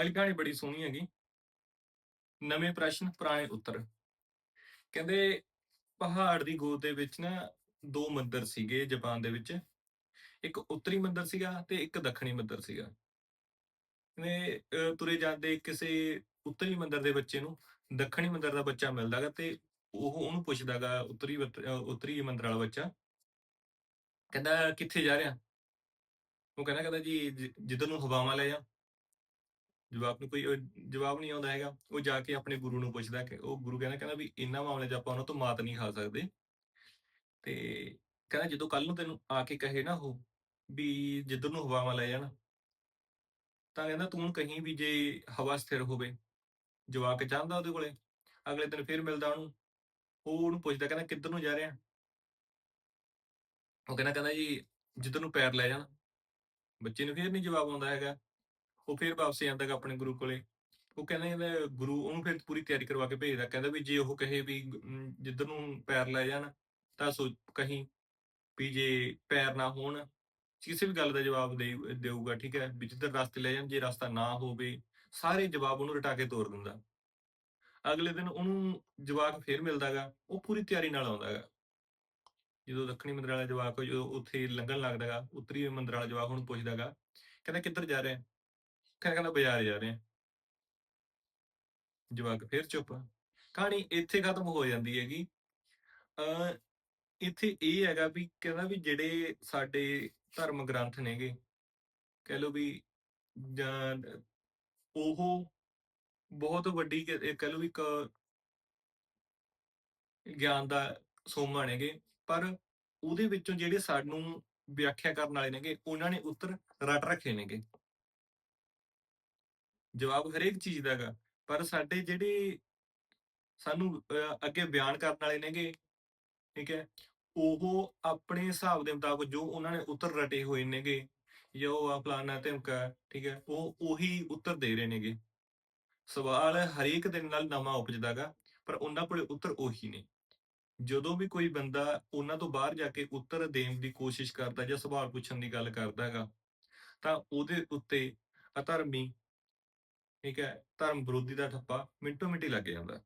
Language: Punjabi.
ਅਗਲੀ ਕਹਾਣੀ ਬੜੀ ਸੋਹਣੀ ਹੈਗੀ। ਨਵੇਂ ਪ੍ਰਸ਼ਨ, ਪੁਰਾਣੇ ਉੱਤਰ। ਕਹਿੰਦੇ ਪਹਾੜ ਦੀ ਗੋਦ ਦੇ ਵਿੱਚ ਨਾ ਦੋ ਮੰਦਰ ਸੀਗੇ ਜਾਪਾਨ ਦੇ ਵਿੱਚ। ਇੱਕ ਉੱਤਰੀ ਮੰਦਰ ਸੀਗਾ ਤੇ ਇੱਕ ਦੱਖਣੀ ਮੰਦਰ ਸੀਗਾ। ਨੇ ਤੁਰੇ ਜਾਂਦੇ ਕਿਸੇ ਉੱਤਰੀ ਮੰਦਰ ਦੇ ਬੱਚੇ ਨੂੰ, ਦੱਖਣੀ ਮੰਦਰ ਦਾ ਬੱਚਾ ਮਿਲਦਾਗਾ ਤੇ ਉਹ ਉਹਨੂੰ ਪੁੱਛਦਾਗਾ ਉੱਤਰੀ ਉੱਤਰੀ ਮੰਦਰ ਵਾਲਾ ਬੱਚਾ, ਕਹਿੰਦਾ, ਕਿੱਥੇ ਜਾ ਰਿਹਾ? ਉਹ ਕਹਿੰਦਾ ਕਹਿੰਦਾ ਜੀ, ਜਿੱਧਰ ਨੂੰ ਹਵਾਵਾਂ ਲੈ ਜਾ। ਜਵਾਬ ਨੂੰ ਕੋਈ ਜਵਾਬ ਨਹੀਂ ਆਉਂਦਾ ਹੈਗਾ। ਉਹ ਜਾ ਕੇ ਆਪਣੇ ਗੁਰੂ ਨੂੰ ਪੁੱਛਦਾ ਕਿ, ਉਹ ਗੁਰੂ ਕਹਿੰਦਾ ਕਹਿੰਦਾ ਵੀ ਇਹਨਾਂ ਮਾਮਲੇ 'ਚ ਆਪਾਂ ਉਹਨਾਂ ਤੋਂ ਮਾਤ ਨਹੀਂ ਖਾ ਸਕਦੇ, ਤੇ ਕਹਿੰਦਾ ਜਦੋਂ ਕੱਲ ਨੂੰ ਤੈਨੂੰ ਆ ਕੇ ਕਹੇ ਨਾ ਉਹ ਵੀ ਜਿੱਧਰ ਨੂੰ ਹਵਾਵਾਂ ਲੈ ਜਾਣ, ਤਾਂ ਕਹਿੰਦਾ ਤੂੰ ਉਹਨੂੰ ਕਹੀਂ ਵੀ ਜੇ ਹਵਾ ਸਥਿਰ ਹੋਵੇ, ਜਵਾਕ ਚਾਹੁੰਦਾ ਉਹਦੇ ਕੋਲੇ, ਅਗਲੇ ਦਿਨ ਫਿਰ ਮਿਲਦਾ ਉਹਨੂੰ। ਉਹ ਉਹਨੂੰ ਪੁੱਛਦਾ, ਕਹਿੰਦਾ ਕਿੱਧਰ ਨੂੰ ਜਾ ਰਿਹਾ? ਉਹ ਕਹਿੰਦਾ ਕਹਿੰਦਾ ਜੀ ਜਿੱਧਰ ਨੂੰ ਪੈਰ ਲੈ ਜਾਣ। ਬੱਚੇ ਨੂੰ ਫਿਰ ਨਹੀਂ ਜਵਾਬ ਆਉਂਦਾ ਹੈਗਾ। ਉਹ ਫਿਰ ਵਾਪਸ ਜਾਂਦਾ ਗਾ ਆਪਣੇ ਗੁਰੂ ਕੋਲੇ। ਉਹ ਕਹਿੰਦਾ ਇਹਦਾ ਗੁਰੂ, ਉਹਨੂੰ ਫਿਰ ਪੂਰੀ ਤਿਆਰੀ ਕਰਵਾ ਕੇ ਭੇਜਦਾ। ਕਹਿੰਦਾ ਵੀ ਜੇ ਉਹ ਕਹੇ ਵੀ ਜਿੱਧਰ ਨੂੰ ਪੈਰ ਲੈ ਜਾਣ, ਤਾਂ ਸੋ ਕਹੀਂ ਵੀ ਜੇ ਪੈਰ ਨਾ ਹੋਣ, ਕਿਸੇ ਵੀ ਗੱਲ ਦਾ ਜਵਾਬ ਦੇ, ਦੇਊਗਾ, ਠੀਕ ਹੈ? ਵੀ ਜਿੱਧਰ ਰਸਤੇ ਲੈ ਜਾਣ, ਜੇ ਰਸਤਾ ਨਾ ਹੋਵੇ, ਸਾਰੇ ਜਵਾਬ ਉਹਨੂੰ ਰਟਾ ਕੇ ਤੋਰ ਦਿੰਦਾ। ਅਗਲੇ ਦਿਨ ਉਹਨੂੰ ਜਵਾਬ ਫੇਰ ਮਿਲਦਾਗਾ ਉਹ ਪੂਰੀ ਤਿਆਰੀ ਨਾਲ ਆਉਂਦਾਗਾ ਜਦੋਂ ਦੱਖਣੀ ਮੰਦਰ ਵਾਲਾ ਜਵਾਕ, ਜਦੋਂ ਉੱਥੇ ਲੰਘਣ ਲੱਗਦਾਗਾ ਉੱਤਰੀ ਮੰਦਰ ਵਾਲਾ ਜਵਾਕ ਉਹਨੂੰ ਪੁੱਛਦਾਗਾ ਕਹਿੰਦਾ ਕਿੱਧਰ ਜਾ ਰਿਹਾ? ਕਹਿੰਦਾ ਕਹਿੰਦਾ ਬਾਜ਼ਾਰ ਜਾ ਰਿਹਾ ਜਵਾਕ ਫੇਰ ਚੁੱਪ। ਕਹਾਣੀ ਇੱਥੇ ਖਤਮ ਹੋ ਜਾਂਦੀ ਹੈਗੀ। ਅ ਇੱਥੇ ਇਹ ਹੈਗਾ ਵੀ ਕਹਿੰਦਾ ਵੀ ਜਿਹੜੇ ਸਾਡੇ ਧਰਮ ਗ੍ਰੰਥ ਨੇਗੇ, ਕਹਿ ਲਓ ਵੀ ਉਹ ਬਹੁਤ ਵੱਡੀ ਕਹਿ ਲਓ ਵੀ ਇੱਕ ਗਿਆਨ ਦਾ ਸੋਮਾ ਨੇਗੇ, ਪਰ ਉਹਦੇ ਵਿੱਚੋਂ ਜਿਹੜੇ ਸਾਨੂੰ ਵਿਆਖਿਆ ਕਰਨ ਵਾਲੇ ਨੇਗੇ, ਉਹਨਾਂ ਨੇ ਉੱਤਰ ਰੱਟ ਰੱਖੇ ਨੇਗੇ। ਜਵਾਬ ਹਰੇਕ ਚੀਜ਼ ਦਾ ਹੈਗਾ। ਪਰ ਸਾਡੇ ਜਿਹੜੇ ਸਾਨੂੰ ਅੱਗੇ ਬਿਆਨ ਕਰਨ ਵਾਲੇ ਨੇਗੇ, ਠੀਕ ਹੈ, ਉਹ ਆਪਣੇ ਹਿਸਾਬ ਦੇ ਮੁਤਾਬਕ ਜੋ ਉਹਨਾਂ ਨੇ ਉੱਤਰ ਰਟੇ ਹੋਏ ਨੇਗੇ, ਜਾਂ ਆ ਫਲਾਨਾ ਧਮਕਾ, ਠੀਕ ਹੈ, ਉਹ ਉਹੀ ਉੱਤਰ ਦੇ ਰਹੇ ਨੇਗੇ। ਸਵਾਲ ਹਰੇਕ ਦਿਨ ਨਾਲ ਨਵਾਂ ਉਪਜਦਾਗਾ ਪਰ ਉਹਨਾਂ ਕੋਲੇ ਉੱਤਰ ਉਹੀ ਨੇ। ਜਦੋਂ ਵੀ ਕੋਈ ਬੰਦਾ ਉਹਨਾਂ ਤੋਂ ਬਾਹਰ ਜਾ ਕੇ ਉੱਤਰ ਦੇਣ ਦੀ ਕੋਸ਼ਿਸ਼ ਕਰਦਾ ਜਾਂ ਸਵਾਲ ਪੁੱਛਣ ਦੀ ਗੱਲ ਕਰਦਾ ਹੈਗਾ, ਤਾਂ ਉਹਦੇ ਉੱਤੇ ਅਧਰਮੀ ਠੀਕ ਹੈ ਧਰਮ ਵਿਰੋਧੀ ਦਾ ਠੱਪਾ ਮਿੰਟੋ ਮਿੰਟੀ ਲੱਗ ਜਾਂਦਾ।